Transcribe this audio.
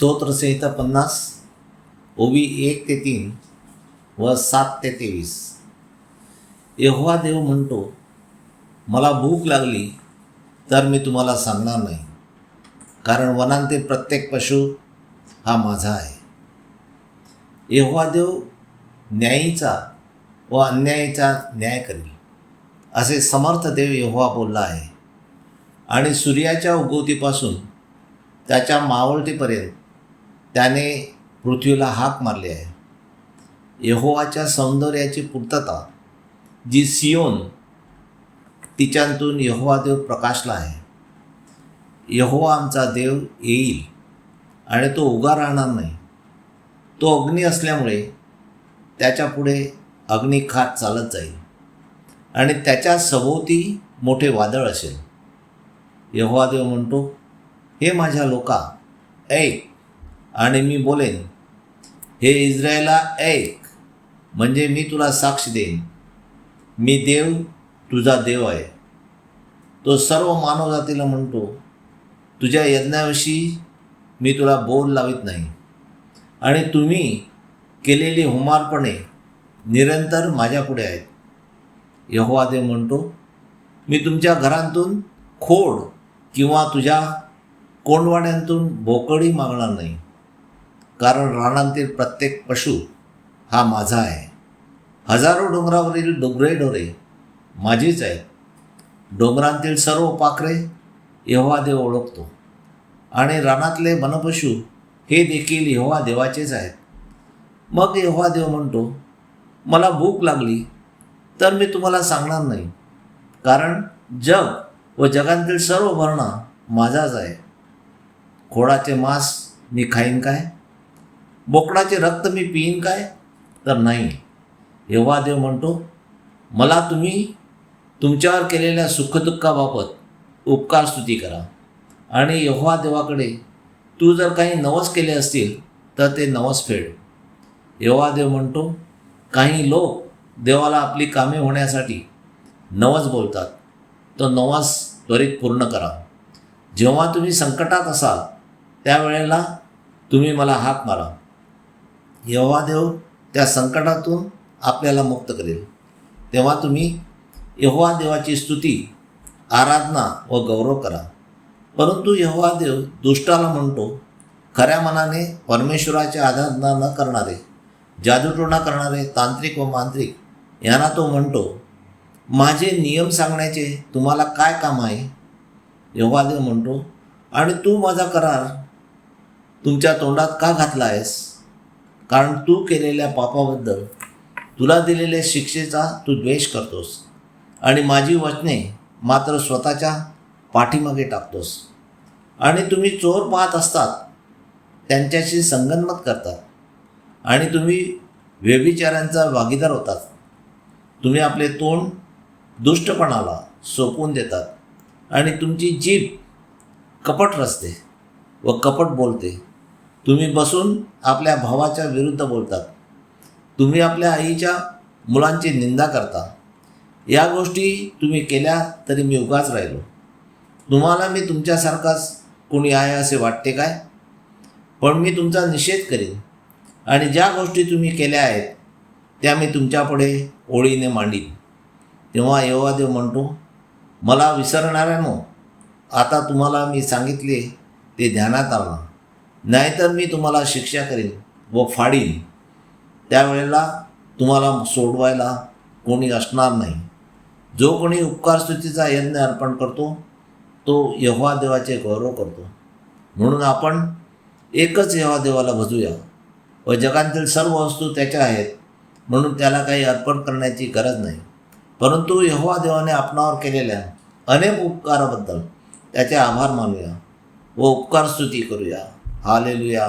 स्तोत्रसंहिता पन्नास ओबी एक ते तीन व सात ते तेवीस. यहोवा देव म्हणतो मला भूक लागली तर मी तुम्हाला सांगणार नाही. कारण वनांतील प्रत्येक पशु हा माझा आहे. यहोवा देव न्यायीचा व अन्यायीचा न्याय करील असे समर्थ देव यहोवा बोलला आहे. आणि सूर्याच्या उगवतीपासून त्याच्या मावळतीपर्यंत त्याने पृथ्वीला हाक मारली आहे. यहोवाच्या सौंदर्याची पूर्तता जी सियोन तिच्यातून यहोवा देव प्रकाशला आहे. यहोवा आमचा देव येईल आणि तो उगा राहणार नाही. तो अग्नी असल्यामुळे त्याच्यापुढे अग्निखात अग्नी चालत जाईल आणि त्याच्या सभोवती मोठे वादळ असेल. यहोवा देव म्हणतो हे माझ्या लोका ऐक आणि मी बोलेन हे इस्रायला ऐक म्हणजे मी तुला साक्ष देईन. मी देव तुझा देव आहे. तो सर्व मानवजातीला म्हणतो तुझ्या यज्ञाविषयी मी तुला बोल लावित नाही. आणि तुम्ही केलेली हुमारपणे निरंतर माझ्यापुढे आहेत. यहोवा देव म्हणतो मी तुमच्या घरांतून खोड किंवा तुझ्या कोंडवाड्यांतून भोकडी मागणार नाही. कारण रानांतील प्रत्येक पशु हा माझा आहे. हजारो डोंगरावरील डोंगरे डोरे माझीच आहेत. डोंगरांतील सर्व पाखरे यव्हा देव ओळखतो. आणि रानातले वनपशु हे देखील यव्हा देवाचेच आहेत. मग यव्हा देव म्हणतो मला भूक लागली तर मी तुम्हाला सांगणार नाही. कारण जग व जगांतील सर्व भरणा माझाच आहे. खोडाचे मांस मी खाईन काय? बोकडाचे रक्त मी पिईन काय? तर नाही. यहोवा देव म्हणतो मला तुम्ही तुमच्यावर केलेल्या सुखदुःखाबाबत उपकार स्तुती करा. आणि यहोवा देवाकडे तू जर काही नवस केले असतील तर ते नवस फेड. यहोवा देव म्हणतो काही लोक देवाला आपली कामे होण्यासाठी नवस बोलतात. तो नवस त्वरित पूर्ण करा. जेव्हा तुम्ही संकटात असाल त्यावेळेला तुम्ही मला हाक मारा. यहोवा देव त्या संकटातून आपल्याला मुक्त करेल. तेव्हा तुम्ही यहोवा देवाची स्तुती आराधना व गौरव करा. परंतु यहोवा देव दुष्टाला म्हणतो खऱ्या मनाने परमेश्वराची आराधना न करणारे जादूटोणा करणारे तांत्रिक व मांत्रिक यांना तो म्हणतो माझे नियम सांगण्याचे तुम्हाला काय काम आहे? यहोवा देव म्हणतो आणि तू माझा करार तुमच्या तोंडात का घातला आहेस? कारण तू केलेल्या पापाबद्दल तुला दिलेल्या शिक्षेचा तू द्वेष करतोस. आणि माझी वचने मात्र स्वतःच्या पाठीमागे टाकतोस. आणि तुम्ही चोर पाहत असतात त्यांच्याशी संगनमत करतात. आणि तुम्ही व्यभिचारांचा भागीदार होतात. तुम्ही आपले तोंड दुष्टपणाला सोपवून देतात. आणि तुमची जीभ कपट रचते व कपट बोलते. तुम्ही बसून आपल्या भावाच्या विरुद्ध बोलतात. तुम्ही आपल्या आईच्या मुलांची निंदा करता. या गोष्टी तुम्ही केल्या तरी मी उगाच राहिलो. तुम्हाला मी तुमच्यासारखाच कोणी आहे असे वाटते काय? पण मी तुमचा निषेध करीन. आणि ज्या गोष्टी तुम्ही केल्या आहेत त्या मी तुमच्यापुढे ओळीने मांडीन. तेव्हा देव म्हणतो मला विसरणाऱ्यानो आता तुम्हाला मी सांगितले ते ध्यानात आणा. नाहीतर मी तुम्हाला शिक्षा करीन व फाडीन. त्यावेळेला तुम्हाला सोडवायला कोणी असणार नाही. जो कोणी उपकारस्तुतीचा यज्ञ अर्पण करतो तो यहवादेवाचे गौरव करतो. म्हणून आपण एकच यहोवा देवाला भजूया व जगातील सर्व वस्तू त्याच्या आहेत म्हणून त्याला काही अर्पण करण्याची गरज नाही. परंतु यहोवा देवाने आपणावर केलेल्या अनेक उपकाराबद्दल त्याचे आभार मानूया व उपकार स्तुती करूया. हालेलुया